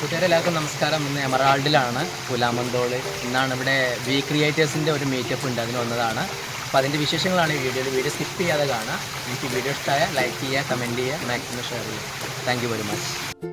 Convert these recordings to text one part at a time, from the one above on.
കൂട്ടുകാരെ എല്ലാവർക്കും നമസ്കാരം. ഇന്ന് എമറാൾഡിലാണ് പുലാമന്തോൾ. ഇന്നാണ് ഇവിടെ വി ക്രിയേറ്റേഴ്സിന്റെ ഒരു മീറ്റപ്പ് ഉണ്ട്. അതിന് വന്നതാണ്. അപ്പോൾ അതിന്റെ വിശേഷങ്ങളാണ് ഈ വീഡിയോയിൽ. വീഡിയോ സ്കിപ്പ് ചെയ്യാതെ കാണാം എനിക്ക് വീഡിയോ ഇഷ്ടമായ ലൈക്ക് ചെയ്യുക കമന്റ് ചെയ്യുക മാക്സിമം ഷെയർ ചെയ്യുക. താങ്ക് വെരി മച്ച്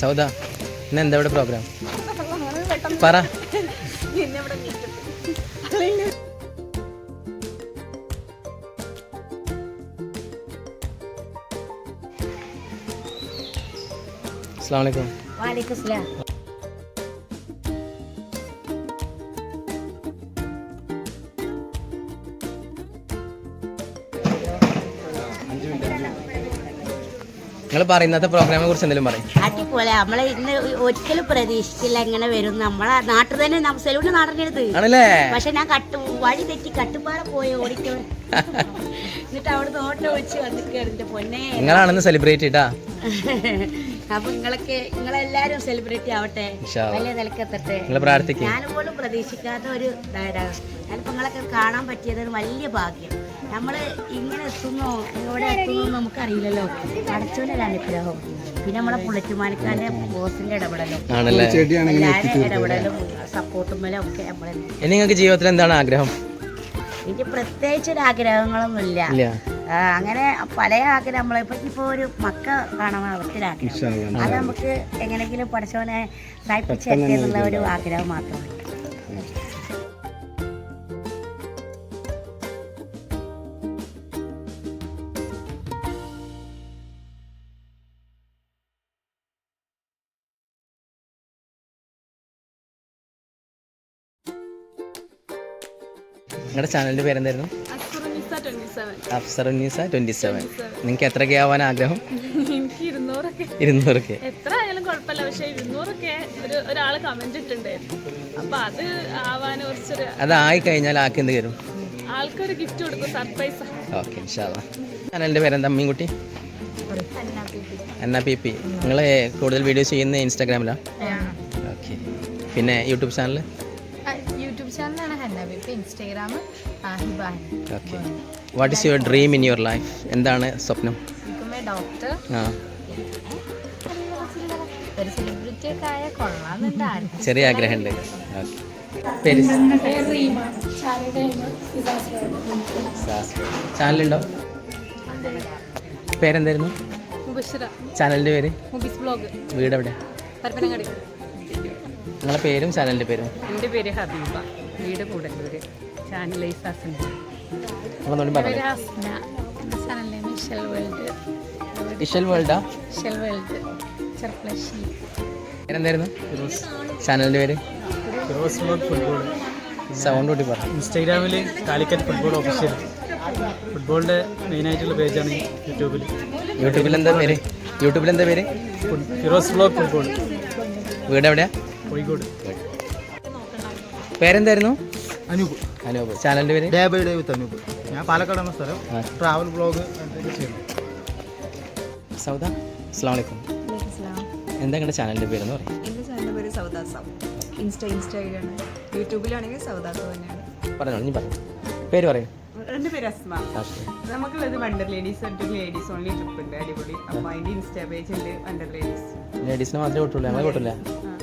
സൗദ ഇന്ന് എന്താ ഇവിടെ പ്രോഗ്രാം പറ. അസ്സാം വലൈക്കും നിങ്ങൾ പറയുന്നത് പ്രോഗ്രാമിനെ കുറിച്ച് എന്തെങ്കിലും പറയും. അടിപൊളി. നമ്മളെ ഇന്ന് ഒരിക്കലും പ്രതീക്ഷിച്ചില്ല ഇങ്ങനെ വരും നമ്മളെ നാട്ടിൽ തന്നെ സെലൂണ് നാടിന്റെ അടുത്ത്. ആണല്ലേ? പക്ഷെ ഞാൻ കട്ടു വഴി തെറ്റി കട്ടുപാറ പോയി ഓടിക്കും എന്നിട്ട് അവിടെ ഓട്ടോ വെച്ച് വന്നിട്ട് പൊന്നെ. നിങ്ങളാണെന്ന് സെലിബ്രേറ്റ് ചെയ്താ അപ്പൊ നിങ്ങളൊക്കെ നിങ്ങളെല്ലാരും സെലിബ്രിറ്റി ആവട്ടെ? വലിയ നിലക്കെത്തട്ടെ? നിങ്ങൾ പ്രാർത്ഥിക്കും. ഞാൻ പോലും പ്രതീക്ഷിക്കാത്ത ഒരു ഇതായിട്ടാണ് ഞാനിപ്പോ നിങ്ങളൊക്കെ കാണാൻ പറ്റിയത് ഒരു വലിയ ഭാഗ്യം. നമ്മൾ ഇങ്ങനെ എത്തുന്നോ? ഇവിടെ എത്തുന്നോ നമുക്കറിയില്ലല്ലോ. അടച്ചോന്റെ അനുഗ്രഹം. പിന്നെ നമ്മളെ പുള്ളറ്റുമാനിക്കാന്റെ ബോസിന്റെ ഇടപെടലും. ആണല്ലേ? എല്ലാവരും ഇടപെടലും സപ്പോർട്ടും ഒക്കെ നമ്മളെ നിങ്ങൾക്ക് ജീവിതത്തിൽ എന്താണ് ആഗ്രഹം? എനിക്ക് പ്രത്യേകിച്ച് ഒരു ആഗ്രഹങ്ങളൊന്നുമില്ല. അങ്ങനെ പല ആഗ്രഹം നമ്മളിപ്പോ ഇപ്പൊ ഒരു മക്ക കാണാൻ ഒത്തിരി അത് നമുക്ക് എങ്ങനെയെങ്കിലും പഠിച്ചവനെ സായിപ്പിച്ചെത്തി എന്നുള്ള ഒരു ആഗ്രഹം മാത്രമാണ്. നിങ്ങളുടെ ചാനലിന്റെ പേരെന്തായിരുന്നു? അഫ്സർ ഉന്നീസ ട്വന്റി സെവൻ നിങ്ങൾക്ക് എത്രയൊക്കെ ആവാൻ ആഗ്രഹം ഇരുന്നൂറൊക്കെ. എത്ര ആയാലും കുഴപ്പമില്ല പക്ഷെ ഇരുന്നൂറൊക്കെ ഒരു ഒരാൾ കമന്റ് ഇട്ടുണ്ടായിരുന്നു അപ്പൊ അത് ആവാൻ കുറച്ചൊരു അതായി കഴിഞ്ഞാൽ ആക്കി എന്ത് തരും? ആൾക്കൊരു ഗിഫ്റ്റ് കൊടുക്കും സർപ്രൈസ് ഓക്കെ ചാനലിന്റെ പേരെന്താ അമ്മീൻകുട്ടി എന്നാ പി പി. നിങ്ങൾ കൂടുതൽ വീഡിയോസ് ചെയ്യുന്ന ഇൻസ്റ്റാഗ്രാമിലാണ് ഓക്കെ. പിന്നെ യൂട്യൂബ് ചാനൽ യൂട്യൂബ് ചാനലാണ് Hanna ബിപ്പ് Instagram Hiban. Okay. What is your dream in your life എന്താണ് സ്വപ്നം? ചെറിയ ആഗ്രഹമുണ്ട്. ചാനലുണ്ടോ? പേരെന്തായിരുന്നു? ചാനലിന്റെ ചാനലിന്റെ പേര്? വീട് എവിടെ? നിങ്ങളുടെ പേരും ചാനലിന്റെ പേരും? എന്റെ പേര് ഹബീബ. വീട് കൂടെ ചാനൽ ഐസാസൻ നമ്മളൊന്നുകൂടി പറഞ്ഞു വേൾഡ് ഇഷൽ ചാനലിന്റെ പേര്? ഫിറോസ് ബ്ലോഗ് ഫുട്ബോൾ സൗണ്ട് കൂട്ടി ഇൻസ്റ്റാഗ്രാമിൽ കാലിക്കറ്റ് ഫുട്ബോൾ ഒഫീഷ്യൽ മെയിൻ ആയിട്ടുള്ള പേജാണ് യൂട്യൂബിൽ യൂട്യൂബിൽ എന്താ പേര്? യൂട്യൂബിൽ എന്താ പേര്? ഫിറോസ് ബ്ലോഗ് ഫുട്ബോൾ വീട് എവിടെയാ കോഴിക്കോട്. പേരെന്തായിരുന്നു? അനൂപ്. അനൂപ് ചാനലിന്റെ പേര്? Day by day with Anoop. ഞാൻ പാലക്കാട് എന്ന സ്ഥലം. ട്രാവൽ ബ്ലോഗ് ചെയ്യുന്നു. സൗദ അസ്സാം വലൈക്കും എന്താ നിങ്ങളുടെ ചാനലിന്റെ പേരെന്ന് പറയും. എന്റെ ചാനലിന്റെ പേര് സൗദാസം ഇൻസ്റ്റ ഇൻസ്റ്റ ഐഡിയാണ് യൂട്യൂബിലാണെങ്കിൽ സൗദാസം തന്നെയാണ്. പറഞ്ഞോളൂ നീ പറഞ്ഞു പേര് പറയൂ. എന്റെ പേര് അസ്മ. നമുക്കുള്ളത് വണ്ടർ ലേഡീസ് ആയിട്ട് ലേഡീസ് ഓൺലി ട്രിപ്പ് ഉണ്ട് അടിപൊളി. അപ്പോൾ അതിന്റെ ഇൻസ്റ്റാ പേജ് ഉണ്ട് വണ്ടർ ലേഡീസ് ലേഡീസിനെ മാത്രമേ കിട്ടുള്ളൂ ഞങ്ങളെ കിട്ടില്ല.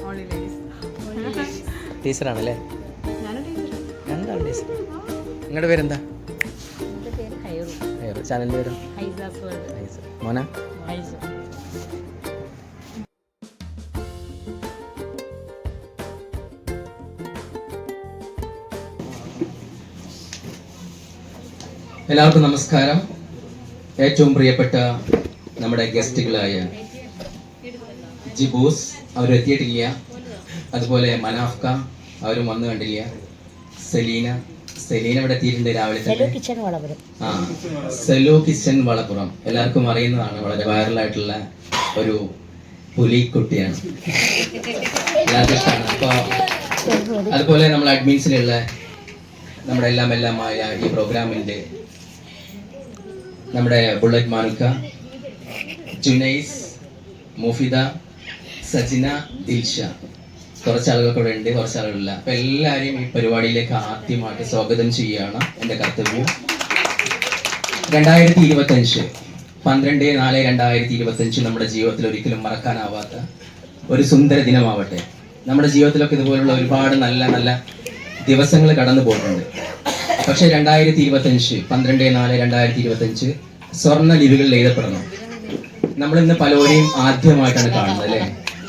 ഓൺലി ലേഡീസ് ടീച്ചറാണല്ലേ രണ്ടാണ് നിങ്ങളുടെ പേരെന്താ? ചാനലിന്റെ പേര് മോന. എല്ലാവർക്കും നമസ്കാരം. ഏറ്റവും പ്രിയപ്പെട്ട നമ്മുടെ ഗസ്റ്റുകളായ ജിബൂസ് അവരെത്തിയിട്ടില്ല. അതുപോലെ മനാഫ്ക അവരും വന്നു കണ്ടില്ല. സെലീന. സെലീന ഇവിടെ എത്തിയിട്ടുണ്ട് രാവിലെ സെലു തന്നെ കിച്ചൺ വളപുരം. ആ സെലു കിച്ചൻ വളപ്പുറം എല്ലാവർക്കും അറിയുന്നതാണ്. വളരെ വൈറൽ ആയിട്ടുള്ള ഒരു പുലിക്കുട്ടിയാണ്. എല്ലാവർക്കും ഇഷ്ടമാണ്. അപ്പോൾ അതുപോലെ നമ്മൾ അഡ്മിൻസിലുള്ള നമ്മുടെ എല്ലാം എല്ലാമായ ഈ പ്രോഗ്രാമിന്റെ നമ്മുടെ ബുള്ളറ്റ് മാനുക്ക ജുനൈസ് മുഫിദ സജിന ദിൽഷ. കുറച്ച് ആളുകൾക്ക് ഇവിടെ ഉണ്ട് കുറച്ച് ആളുകളില്ല അപ്പൊ എല്ലാവരെയും ഈ പരിപാടിയിലേക്ക് ആദ്യമായിട്ട് സ്വാഗതം ചെയ്യുകയാണ് എന്റെ കർത്തവ്യം. രണ്ടായിരത്തി ഇരുപത്തി അഞ്ച് പന്ത്രണ്ട് നാല് രണ്ടായിരത്തി ഇരുപത്തി അഞ്ച് നമ്മുടെ ജീവിതത്തിൽ ഒരിക്കലും മറക്കാനാവാത്ത ഒരു സുന്ദര ദിനമാവട്ടെ. നമ്മുടെ ജീവിതത്തിലൊക്കെ ഇതുപോലുള്ള ഒരുപാട് നല്ല നല്ല ദിവസങ്ങൾ കടന്നു പോയിട്ടുണ്ട് പക്ഷെ രണ്ടായിരത്തി ഇരുപത്തി അഞ്ച് പന്ത്രണ്ട് നാല് രണ്ടായിരത്തി ഇരുപത്തി അഞ്ച് സ്വർണ ലിപികളിൽ എഴുതപ്പെടണം നമ്മൾ ഇന്ന് പലരെയും ആദ്യമായിട്ടാണ് കാണുന്നത് അല്ലേ?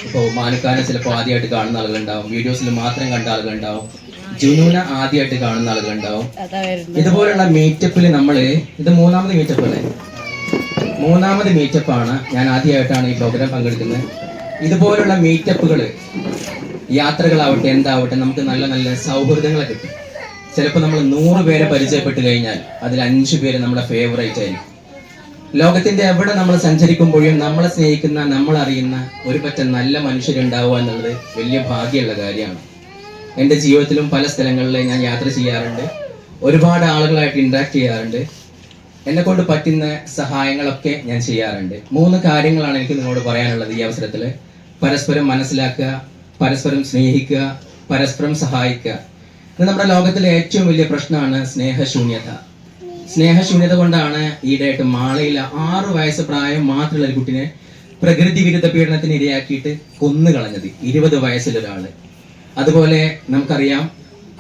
ഇപ്പോൾ മാനുക്കാനെ ചിലപ്പോൾ ആദ്യമായിട്ട് കാണുന്ന ആളുകളുണ്ടാവും. വീഡിയോസിൽ മാത്രം കണ്ട ആളുകളുണ്ടാവും. ജുനൂന ആദ്യമായിട്ട് കാണുന്ന ആളുകളുണ്ടാവും. ഇതുപോലുള്ള മീറ്റപ്പിൽ നമ്മൾ ഇത് മൂന്നാമത് മീറ്റപ്പ് അല്ലേ? മൂന്നാമത് മീറ്റപ്പാണ് ഞാൻ ആദ്യമായിട്ടാണ് ഈ പ്രോഗ്രാം പങ്കെടുക്കുന്നത്. ഇതുപോലുള്ള മീറ്റപ്പുകൾ യാത്രകളാവട്ടെ എന്താവട്ടെ നമുക്ക് നല്ല നല്ല സൗഹൃദങ്ങളെ കിട്ടും. ചിലപ്പോൾ നമ്മൾ നൂറ് പേരെ പരിചയപ്പെട്ട് കഴിഞ്ഞാൽ അതിൽ അഞ്ച് പേര് നമ്മുടെ ഫേവറേറ്റ് ആയിരിക്കും. ലോകത്തിന്റെ എവിടെ നമ്മൾ സഞ്ചരിക്കുമ്പോഴും നമ്മളെ സ്നേഹിക്കുന്ന നമ്മൾ അറിയുന്ന ഒരു പറ്റം നല്ല മനുഷ്യരുണ്ടാവുക എന്നുള്ളത് വലിയ ഭാഗ്യമുള്ള കാര്യമാണ്. എന്റെ ജീവിതത്തിലും പല സ്ഥലങ്ങളിൽ ഞാൻ യാത്ര ചെയ്യാറുണ്ട്. ഒരുപാട് ആളുകളായിട്ട് ഇന്ററാക്ട് ചെയ്യാറുണ്ട്. എന്നെ കൊണ്ട് പറ്റുന്ന സഹായങ്ങളൊക്കെ ഞാൻ ചെയ്യാറുണ്ട്. മൂന്ന് കാര്യങ്ങളാണ് എനിക്ക് നിങ്ങളോട് പറയാനുള്ളത് ഈ അവസരത്തിൽ പരസ്പരം മനസ്സിലാക്കുക പരസ്പരം സ്നേഹിക്കുക പരസ്പരം സഹായിക്കുക. ഇത് നമ്മുടെ ലോകത്തിലെ ഏറ്റവും വലിയ പ്രശ്നമാണ് സ്നേഹശൂന്യത. സ്നേഹശൂന്യത കൊണ്ടാണ് ഈയിടെയായിട്ട് മാളയിൽ ആറു വയസ്സ് പ്രായം മാത്രമുള്ള ഒരു കുട്ടിനെ പ്രകൃതി വിരുദ്ധ പീഡനത്തിന് ഇരയാക്കിയിട്ട് കൊന്നു കളഞ്ഞത്. ഇരുപത് വയസ്സിലൊരാൾ അതുപോലെ നമുക്കറിയാം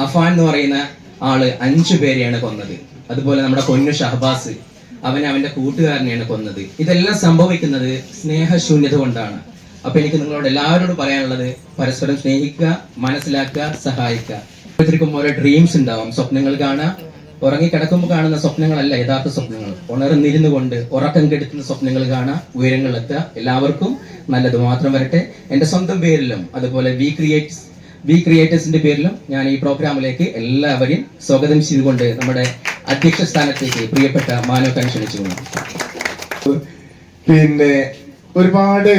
അഫാൻ എന്ന് പറയുന്ന ആൾ അഞ്ചു പേരെയാണ് കൊന്നത്. അതുപോലെ നമ്മുടെ പൊന്നു ഷഹബാസ് അവൻ അവന്റെ കൂട്ടുകാരനെയാണ് കൊന്നത്. ഇതെല്ലാം സംഭവിക്കുന്നത് സ്നേഹശൂന്യത കൊണ്ടാണ് അപ്പൊ എനിക്ക് നിങ്ങളോട് എല്ലാവരോടും പറയാനുള്ളത് പരസ്പരം സ്നേഹിക്കുക മനസ്സിലാക്കുക സഹായിക്കുക. ഓരോ ഡ്രീംസ് ഉണ്ടാവും. സ്വപ്നങ്ങൾ കാണുക ഉറങ്ങിക്കിടക്കുമ്പോൾ കാണുന്ന സ്വപ്നങ്ങളല്ല യഥാർത്ഥ സ്വപ്നങ്ങൾ. ഉണർന്നിരുന്നു കൊണ്ട് ഉറക്കം കെടുത്തുന്ന സ്വപ്നങ്ങൾ കാണാം ഉയരങ്ങളിലെത്തുക. എല്ലാവർക്കും നല്ലത് മാത്രം വരട്ടെ. എന്റെ സ്വന്തം പേരിലും അതുപോലെ വി ക്രിയേറ്റ്സ് വി ക്രിയേറ്റേഴ്സിന്റെ പേരിലും ഞാൻ ഈ പ്രോഗ്രാമിലേക്ക് എല്ലാവരെയും സ്വാഗതം ചെയ്തുകൊണ്ട് നമ്മുടെ അധ്യക്ഷ സ്ഥാനത്തേക്ക് പ്രിയപ്പെട്ട മാനവക്കാൻ ക്ഷണിച്ചുകൊള്ളു പിന്നെ ഒരുപാട്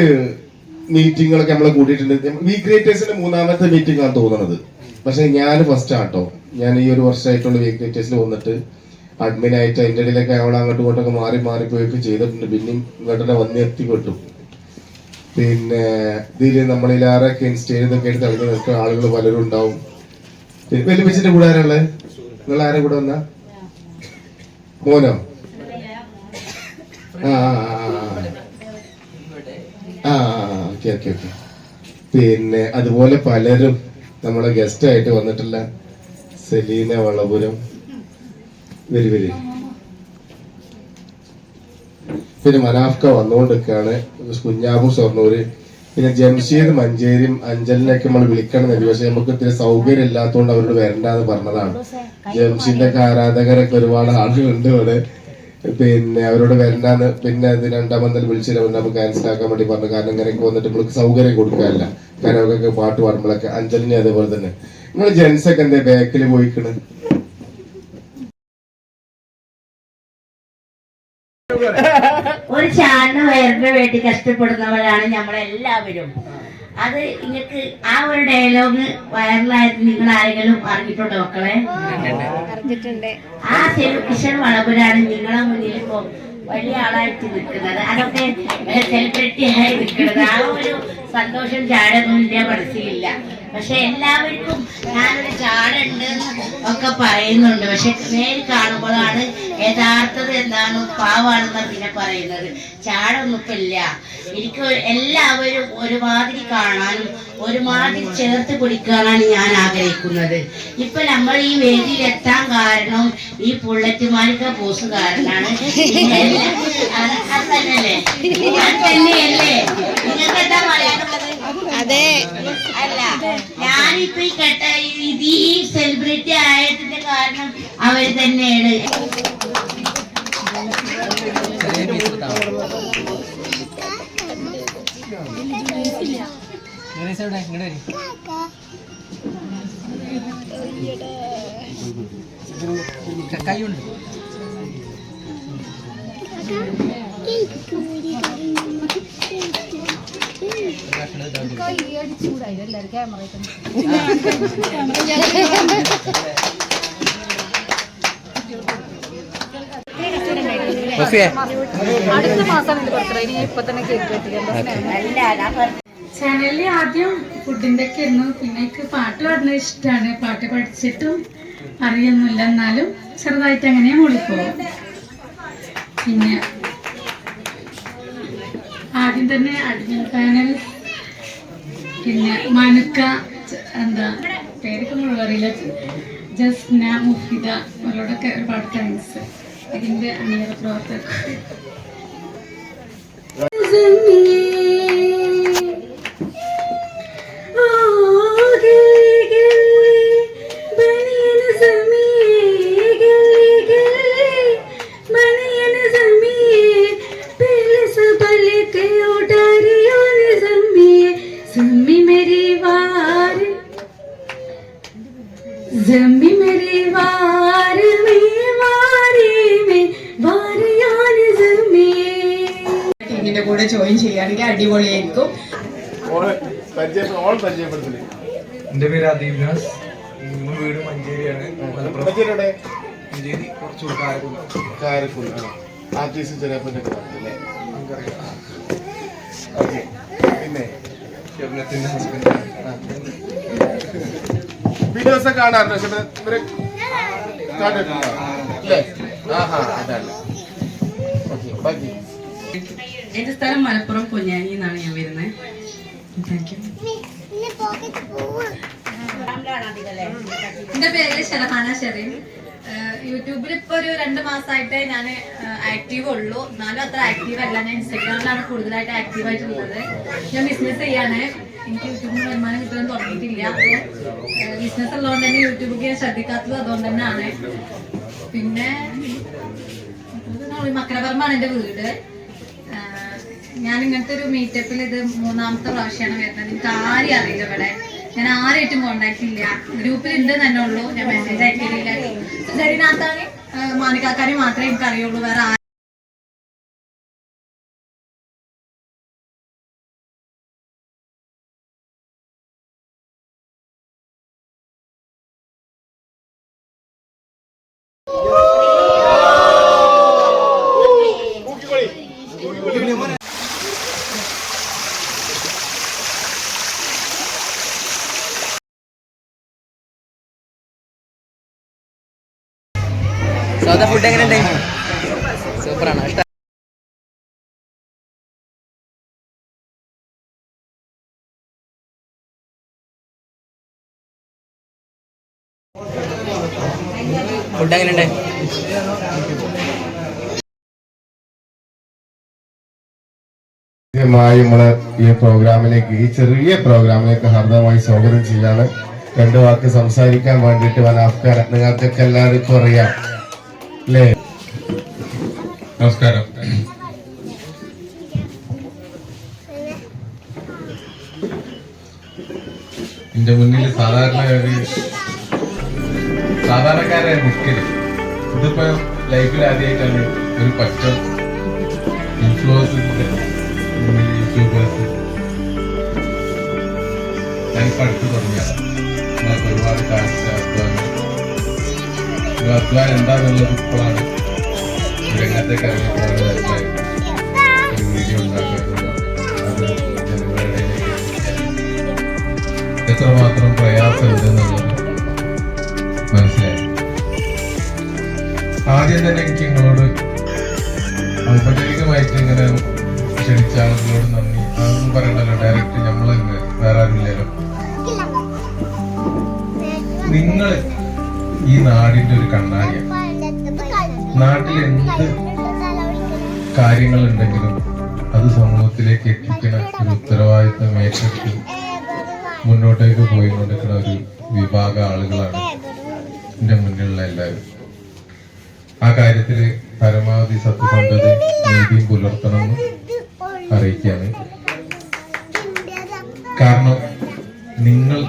മീറ്റിങ്ങുകളൊക്കെ നമ്മൾ കൂട്ടിയിട്ടുണ്ട്. വി ക്രിയേറ്റേഴ്സിന്റെ മൂന്നാമത്തെ മീറ്റിംഗ് ആണ് തോന്നുന്നത് പക്ഷെ ഞാൻ ഫസ്റ്റ് ആട്ടോ. ഞാൻ ഈ ഒരു വർഷമായിട്ടുള്ള വീക്ക് ക്രിയേറ്റേഴ്സിൽ വന്നിട്ട് അഡ്മിൻ ആയിട്ട് അതിന്റെ ഇടയിലൊക്കെ അവൾ അങ്ങോട്ടും ഇങ്ങോട്ടൊക്കെ മാറി മാറി പോയൊക്കെ ചെയ്തിട്ടുണ്ട്. പിന്നെയും ഇങ്ങോട്ടെ വന്ന് എത്തിപ്പെട്ടു. പിന്നെ ഇതിൽ നമ്മളിലാറൊക്കെ ഇൻസ്റ്റയിൽ ഇതൊക്കെ എടുത്ത് ഇറങ്ങി നിൽക്കുന്ന ആളുകൾ പലരും ഉണ്ടാവും. പിന്നെ വലിപ്പിച്ചിന്റെ കൂടെ ആരാൾ നിങ്ങൾ ആരെ കൂടെ വന്ന? മോനോ? Okay okay okay. പിന്നെ അതുപോലെ പലരും നമ്മളെ ഗസ്റ്റ് ആയിട്ട് വന്നിട്ടുള്ള സെലീന വളപുരം വരി വരി പിന്നെ മനാഫ്ക വന്നുകൊണ്ടിരിക്കുകയാണ്. കുഞ്ഞാബു ഷൊർണൂര് പിന്നെ ജംഷീദ് മഞ്ചേരിയും അഞ്ചലിനൊക്കെ നമ്മൾ വിളിക്കണം എന്ന് പക്ഷെ നമുക്ക് ഇത്തിരി സൗകര്യം ഇല്ലാത്തതുകൊണ്ട് അവരോട് വരണ്ടെന്ന് പറഞ്ഞതാണ്. ജംഷീദിന്റെ ആരാധകരൊക്കെ ഒരുപാട് ആളുകളുണ്ട് ഇവിടെ. പിന്നെ അവരോട് വരണ്ടാന്ന് പിന്നെ അത് രണ്ടാമത്തെ വിളിച്ചിട്ട് നമുക്ക് ക്യാൻസൽ ആക്കാൻ വേണ്ടി പറഞ്ഞു. കാരണം ഇങ്ങനെയൊക്കെ വന്നിട്ട് നമ്മൾക്ക് സൗകര്യം കൊടുക്കാനില്ല. കാരണം അവർക്കൊക്കെ പാട്ട് പാടുമ്പോഴൊക്കെ അഞ്ചലിനെ അതേപോലെ തന്നെ. നിങ്ങൾ ജെൻസ് ഒക്കെ എന്താ ബാക്കിൽ പോയിക്കണ്? ഒരു ചാനൽ വയറിന് വേണ്ടി കഷ്ടപ്പെടുന്നവരാണ് നമ്മളെല്ലാവരും അത് നിങ്ങൾക്ക് ആ ഒരു ഡയലോഗ് വൈറലായിട്ട് നിങ്ങൾ ആരെങ്കിലും അറിഞ്ഞിട്ടുണ്ടോ മക്കളെ? ആ കിഷൻ വളപുരാണ് നിങ്ങളെ മുന്നിൽ ഇപ്പോ വലിയ ആളായിട്ട് നിൽക്കുന്നത്. അതൊക്കെ സെലിബ്രിറ്റി ആയി നിൽക്കുന്നത്. ആ ഒരു സന്തോഷം ചാടൊന്നും എന്റെ മനസ്സിലില്ല. പക്ഷെ എല്ലാവർക്കും ഞാനൊരു ചാടുണ്ട് ഒക്കെ പറയുന്നുണ്ട്. പക്ഷെ നേരിൽ കാണുമ്പോഴാണ് യഥാർത്ഥത എന്താണ് പാവാണെന്ന് പിന്നെ പറയുന്നത്. ചാടൊന്നും ഇപ്പൊ ഇല്ല. എനിക്ക് എല്ലാവരും ഒരുമാതിരി കാണാനും ഒരുമാതിരി ചേർത്ത് പിടിക്കാനാണ് ഞാൻ ആഗ്രഹിക്കുന്നത്. ഇപ്പൊ നമ്മൾ ഈ വേദിയിൽ എത്താൻ കാരണം ഈ പുള്ളറ്റുമാലിക്ക പോസ് കാരണമാണ് അത് തന്നെയല്ലേ? അത് തന്നെയല്ലേ? നിങ്ങൾക്ക് എന്താ പറയാനുള്ളത്? അതെ. അല്ല ഞാനിപ്പോ ഈ കേട്ട ഇത് ഈ സെലിബ്രിറ്റി ആയതിന്റെ കാരണം അവർ തന്നെയാണ്. ചെറിയ അടുത്ത മാസമാണ് ഇത് ബർത്ത്ഡേ ഇനി ഇപ്പൊ തന്നെ കേക്ക് കെട്ടിക്കാൻ ചാനലിൽ ആദ്യം ഫുഡിന്റെ ഒക്കെ ആയിരുന്നു. പിന്നെ എനിക്ക് പാട്ട് പാടുന്നത് ഇഷ്ടമാണ് പാട്ട് പഠിച്ചിട്ടും അറിയൊന്നുമില്ല. എന്നാലും ചെറുതായിട്ട് അങ്ങനെ മൂളിപ്പോവും പിന്നെ ആദ്യം തന്നെ അഡ്മിൻ പാനൽ പിന്നെ മനുക്ക എന്താ പേരൊക്കെ മുഴുവൻ അറിയില്ല. ജസ്ന മുഫിദ അവരോടൊക്കെ ഒരുപാട് താങ്ക്സ് ഇതിന്റെ അണിയറ പ്രവർത്തകർ. അടിപൊളിയായിരിക്കും. എന്റെ പേര് അദീബ്നാസ് നമ്മുടെ വീട് മഞ്ചേരിയാണ്. മഞ്ചേരി കുറച്ച് ആർട്ടിസ്റ്റ് ചെറിയപ്പന്റെ ഓക്കെ. പിന്നെ? ഷെബ്നത്തിന്റെ വീഡിയോസ് ഒക്കെ കാണാറുണ്ട് പക്ഷെ ഇവരെ കണ്ടിട്ടുണ്ടോ അല്ലേ ആഹാ അതല്ല ഓക്കെ ബാക്കി. എന്റെ സ്ഥലം മലപ്പുറം പൊന്നാനി എന്നാണ് ഞാൻ വരുന്നത് താങ്ക് യു എന്റെ പേര് ഷെറഹാന ഷെറീൻ യൂട്യൂബിൽ ഇപ്പൊ ഒരു രണ്ട് മാസമായിട്ടേ ഞാൻ ആക്റ്റീവ് ഉള്ളൂ. എന്നാലും അത്ര ആക്റ്റീവ് അല്ല. ഞാൻ ഇൻസ്റ്റാഗ്രാമിലാണ് കൂടുതലായിട്ട് ആക്റ്റീവ് ആയിട്ടുള്ളത് ഞാൻ ബിസിനസ് ചെയ്യാണ്. എനിക്ക് യൂട്യൂബിൽ വരുമാനം കിട്ടാൻ തുടങ്ങിയിട്ടില്ല. അപ്പോൾ ബിസിനസ് ഉള്ളതുകൊണ്ട് തന്നെ യൂട്യൂബിൽ ഞാൻ ശ്രദ്ധിക്കാത്തത് അതുകൊണ്ട് തന്നെയാണ്. പിന്നെ മക്കരപറമ്പാണ് എന്റെ വീട്. ഞാൻ ഇങ്ങനത്തെ ഒരു മീറ്റപ്പിൽ ഇത് മൂന്നാമത്തെ പ്രാവശ്യമാണ് വരുന്നത്. എനിക്ക് ആരെയും അറിയില്ല ഇവിടെ. ഞാൻ ആരായിട്ടും കോണ്ടാക്ട് ഇല്ല. ഗ്രൂപ്പിൽ ഉണ്ട് തന്നെ ഉള്ളൂ. ഞാൻ മെസ്സേജ് അയക്കില്ല മാനിക്കാക്കാരെ മാത്രമേ എനിക്ക് അറിയുള്ളൂ വേറെ എങ്ങനെ ഫുഡ് എങ്ങനെയുണ്ട് സൂപ്പറാണ്. ഇഷ്ടം ഫുഡ് എങ്ങനെയുണ്ട് ആദ്യമായി നമ്മൾ ഈ പ്രോഗ്രാമിലേക്ക് ഈ ചെറിയ പ്രോഗ്രാമിലേക്ക് ഹർദമായി സ്വാഗതം ചെയ്യാണ്. രണ്ടു വാക്ക് സംസാരിക്കാൻ വേണ്ടിയിട്ട് വനാഫ്കാർ നിങ്ങൾക്കൊക്കെ എല്ലാവർക്കും അറിയാം. അല്ലേ? നമസ്കാരം. എന്റെ മുന്നിൽ സാധാരണ ഒരു സാധാരണക്കാരായ നിൽക്കൽ ഇതിപ്പോ ലൈഫിൽ ആദ്യമായിട്ടാണ് ഒരു പച്ച ഇൻഫ്ലുവൻസ് യൂട്യൂബേഴ്സ് ഞാനിപ്പോ അടുത്ത് തുടങ്ങിയതാണ് ഒരുപാട് കാഴ്ച അധ്വാനം എന്താണെന്നുള്ളത് ഇപ്പോഴാണ് രംഗത്തേക്ക് ഇറങ്ങിയപ്പോഴാണ് മനസ്സിലായത് ഒരു വീഡിയോ ഉണ്ടാക്കുന്നത് അത് ജനങ്ങളുടെ എത്രമാത്രം പ്രയാസമുണ്ടെന്നുള്ളത് മനസ്സിലായി. ആദ്യം തന്നെ എനിക്ക് നിങ്ങളോട് ഔപചാരികമായിട്ട് ഇങ്ങനെ ക്ഷണിച്ച ആളുകളോട് നന്ദി. അതൊന്നും പറയണ്ടല്ലോ. ഡയറക്റ്റ് നമ്മളല്ലേ വേറെ ആരുമില്ലല്ലോ. നിങ്ങൾ ഈ നാടിന്റെ ഒരു കണ്ണാടിയാണ് നാട്ടിൽ എന്ത് കാര്യങ്ങളുണ്ടെങ്കിലും അത് സമൂഹത്തിലേക്ക് എത്തിക്കുന്ന ഒരു ഉത്തരവാദിത്തം ഏറ്റെടുത്ത് മുന്നോട്ടേക്ക് പോയി കൊണ്ടിരിക്കുന്ന ഒരു വിഭാഗ ആളുകളാണ് എന്റെ മുന്നിലുള്ള എല്ലാവരും. ആ കാര്യത്തിൽ പരമാവധി സത്യസന്ധതയും നീതിയും പുലർത്തണമെന്ന് അറിയിക്കുകയാണ്. കാരണം നിങ്ങൾ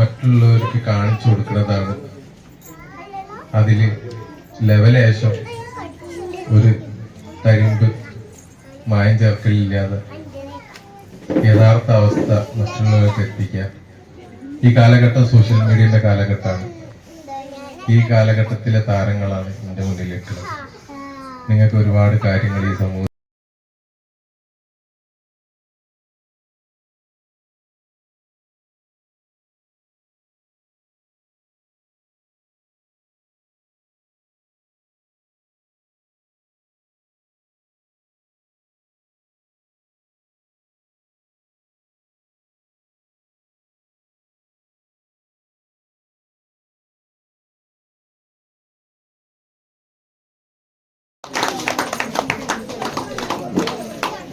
മറ്റുള്ളവർക്ക് കാണിച്ചു കൊടുക്കുന്നതാണ് അതിൽ ലെവലേശം ഒരു തരിമ്പ് മായം ചേർക്കലില്ലാതെ യഥാർത്ഥ അവസ്ഥ മറ്റുള്ളവർക്ക് എത്തിക്കുക. ഈ കാലഘട്ടം സോഷ്യൽ മീഡിയയുടെ കാലഘട്ടമാണ്. ഈ കാലഘട്ടത്തിലെ താരങ്ങളാണ് എന്റെ മുന്നിലേക്കുള്ളത് നിങ്ങൾക്ക് ഒരുപാട് കാര്യങ്ങൾ ഈ സമൂഹം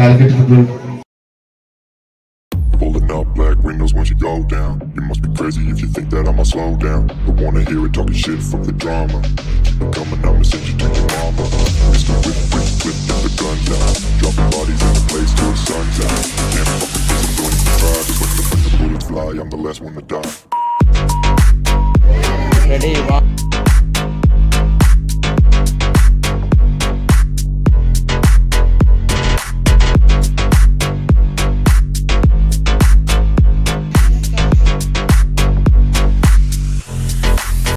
Calicut football. Pulling up black windows once you go down. You must be crazy if you think that I'ma slow down. Don't wanna hear it talking shit from the drama. Keep it coming, I'ma send you to your mama. Mr. Whip, whip, whip, get the gun down. Dropping bodies in the place till the sun's out. Can't fucking miss, I'm going to try. Just when the, when the bullets fly, I'm the last one to die. Ready, one.